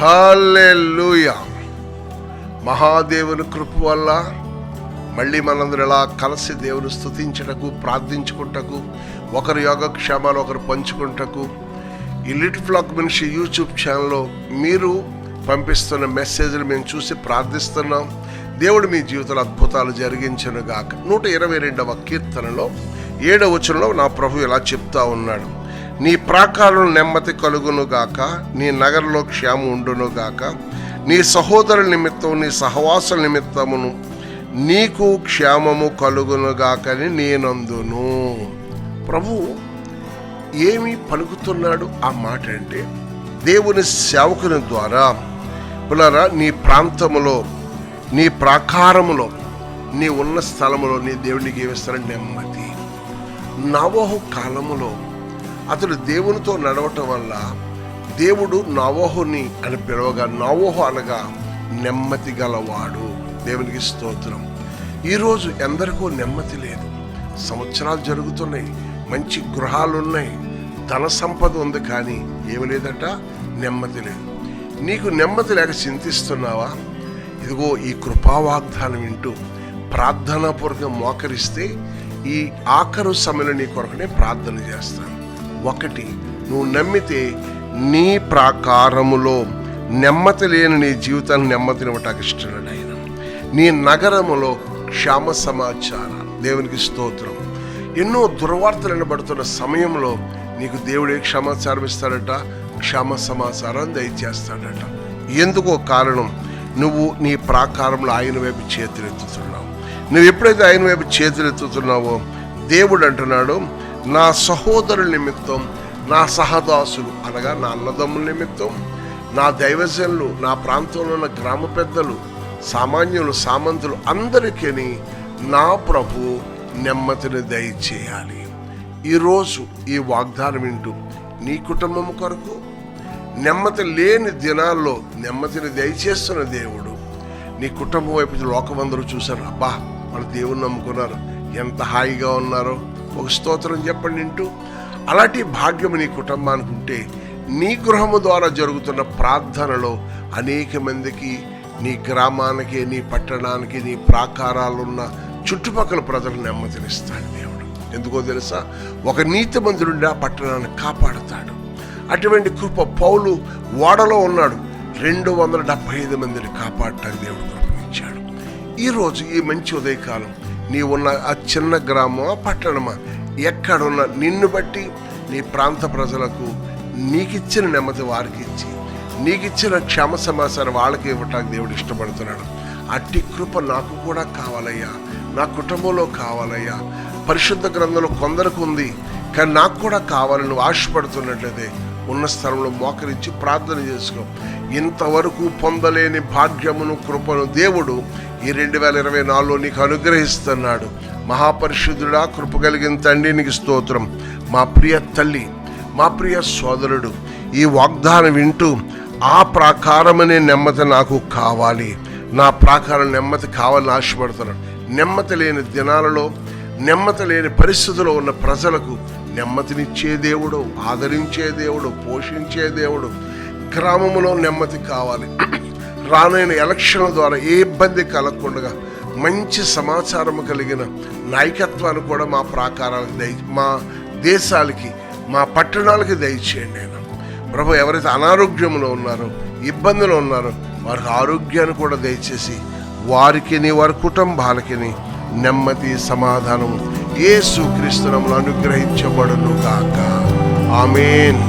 హల్లెలూయా. మహాదేవుని కృప వల్ల మళ్ళీ మనందరూ ఇలా కలిసి దేవుని స్థుతించటకు ప్రార్థించుకుంటకు ఒకరి యోగక్షేమాలు ఒకరు పంచుకుంటకు ఈ లిటిల్ ఫ్లాక్ మనిషి యూట్యూబ్ ఛానల్లో మీరు పంపిస్తున్న మెసేజ్లు మేము చూసి ప్రార్థిస్తున్నాం. దేవుడు మీ జీవితంలో అద్భుతాలు జరిగించను గాక నూట ఇరవై రెండవ కీర్తనలో ఏడవచనంలో నా ప్రభు ఇలా చెప్తా ఉన్నాడు. నీ ప్రాకారం నెమ్మది కలుగును గాక నీ నగరంలో క్షేమం ఉండును గాక నీ సహోదరుల నిమిత్తం నీ సహవాసుల నిమిత్తమును నీకు క్షేమము కలుగునుగాకని నేనందును. ప్రభు ఏమి పలుకుతున్నాడు ఆ మాట అంటే దేవుని సేవకుని ద్వారా పులరా నీ ప్రాంతములో నీ ప్రాకారములో నీ ఉన్న స్థలములో నీ దేవుడికి ఏమిస్తాడు నెమ్మది. నవోహు కాలములో అతడు దేవునితో నడవటం వల్ల దేవుడు నవోహుని అని పిలవగా నవోహు అనగా నెమ్మది గలవాడు. దేవునికి స్తోత్రం. ఈరోజు ఎందరికో నెమ్మది లేదు. సంవత్సరాలు జరుగుతున్నాయి మంచి గృహాలున్నాయి ధన సంపద ఉంది కానీ ఏమి లేదట నెమ్మది లేదు. నీకు నెమ్మది లేక చింతిస్తున్నావా? ఇదిగో ఈ కృపావాగ్దానం వింటూ ప్రార్థనాపూర్వకంగా మోకరిస్తే ఈ ఆఖరు సమయంలో నీ కొరకునే ప్రార్థన చేస్తాను. ఒకటి నువ్వు నమ్మితే నీ ప్రాకారములో నెమ్మది లేని నీ జీవితాన్ని నెమ్మదినివ్వటానికి ఇష్టడు ఆయన. నీ నగరములో క్షామ సమాచారం దేవునికి స్తోత్రం. ఎన్నో దుర్వార్తలు వినబడుతున్న సమయంలో నీకు దేవుడు ఏ క్షమాచారం ఇస్తాడట? క్షమ సమాచారం దయచేస్తాడట. ఎందుకో కారణం? నువ్వు నీ ప్రాకారంలో ఆయన వైపు చేతులెత్తుతున్నావు. నువ్వు ఎప్పుడైతే ఆయన వైపు చేతులెత్తుతున్నావో దేవుడు అంటున్నాడు నా సహోదరుల నిమిత్తం నా సహదాసులు అనగా నా అన్నదమ్ముల నిమిత్తం నా దైవజనులు నా ప్రాంతంలో ఉన్న గ్రామ పెద్దలు సామాన్యులు సామంతులు అందరికీ నా ప్రభు నెమ్మదిని దయచేయాలి. ఈరోజు ఈ వాగ్దానం వింటూ నీ కుటుంబం కొరకు నెమ్మది లేని దినాల్లో నెమ్మదిని దయచేస్తున్న దేవుడు. నీ కుటుంబం వైపు లోకమందరూ చూశారు అబ్బా మన దేవుని నమ్ముకున్నారు ఎంత హాయిగా ఉన్నారో. ఒక స్తోత్రం చెప్పండి అంటూ అలాంటి భాగ్యం నీ కుటుంబానికి ఉంటే నీ గృహము ద్వారా జరుగుతున్న ప్రార్థనలో అనేక మందికి నీ గ్రామానికి నీ పట్టణానికి నీ ప్రాకారాలున్న చుట్టుపక్కల ప్రజలు నెమ్మదినిస్తాడు దేవుడు. ఎందుకో తెలుసా? ఒక నీతి మంత్రుడి ఆ పట్టణాన్ని కాపాడుతాడు. అటువంటి కృప పౌలు ఓడలో ఉన్నాడు. రెండు వందల డెబ్బై ఐదు మందిని కాపాడటానికి దేవుడు కృపనిచ్చాడు. ఈరోజు ఈ మంచి ఉదయకాలం నీ ఉన్న ఆ చిన్న గ్రామమా పట్టణమా ఎక్కడున్న నిన్ను బట్టి నీ ప్రాంత ప్రజలకు నీకిచ్చిన నెమ్మది వారికి ఇచ్చి నీకిచ్చిన క్షమ సమాచారం వాళ్ళకి ఇవ్వటానికి దేవుడు ఇష్టపడుతున్నాడు. అట్టి కృప నాకు కూడా కావాలయ్యా. నా కుటుంబంలో కావాలయ్యా. పరిశుద్ధ గ్రంథంలో కొందరికి ఉంది కానీ నాకు కూడా కావాలని ఆశపడుతున్నట్లయితే ఉన్న స్థలంలో మోకరించి ప్రార్థన చేసుకో ఇంతవరకు పొందలేని భాగ్యమును కృపను దేవుడు ఈ రెండు వేల ఇరవై నాలుగులో నీకు అనుగ్రహిస్తున్నాడు. మహాపరిశుద్ధుడా కృప కలిగిన తండ్రి నీకు స్తోత్రం. మా ప్రియ తల్లి మా ప్రియ సోదరుడు ఈ వాగ్దానం వింటూ ఆ ప్రాకారమనే నెమ్మది నాకు కావాలి. నా ప్రాకారం నెమ్మది కావాలని ఆశపడుతున్నాను. నెమ్మది లేని దినాలలో నెమ్మది లేని పరిస్థితుల్లో ఉన్న ప్రజలకు నెమ్మదినిచ్చే దేవుడు ఆదరించే దేవుడు పోషించే దేవుడు. గ్రామములో నెమ్మది కావాలి. రానైన ఎలక్షన్ల ద్వారా ఏ ఇబ్బంది కలగకుండా మంచి సమాచారం కలిగిన నాయకత్వాన్ని కూడా మా ప్రాకారాలకు దయ మా దేశాలకి మా పట్టణాలకి దయచేయండి నేను ప్రభు ఎవరైతే అనారోగ్యంలో ఉన్నారో ఇబ్బందులు ఉన్నారో వారికి ఆరోగ్యాన్ని కూడా దయచేసి వారికిని వారి కుటుంబాలకిని నెమ్మది సమాధానం యేసు క్రీస్తునములు అనుగ్రహించబడును గాక ఆమెన్.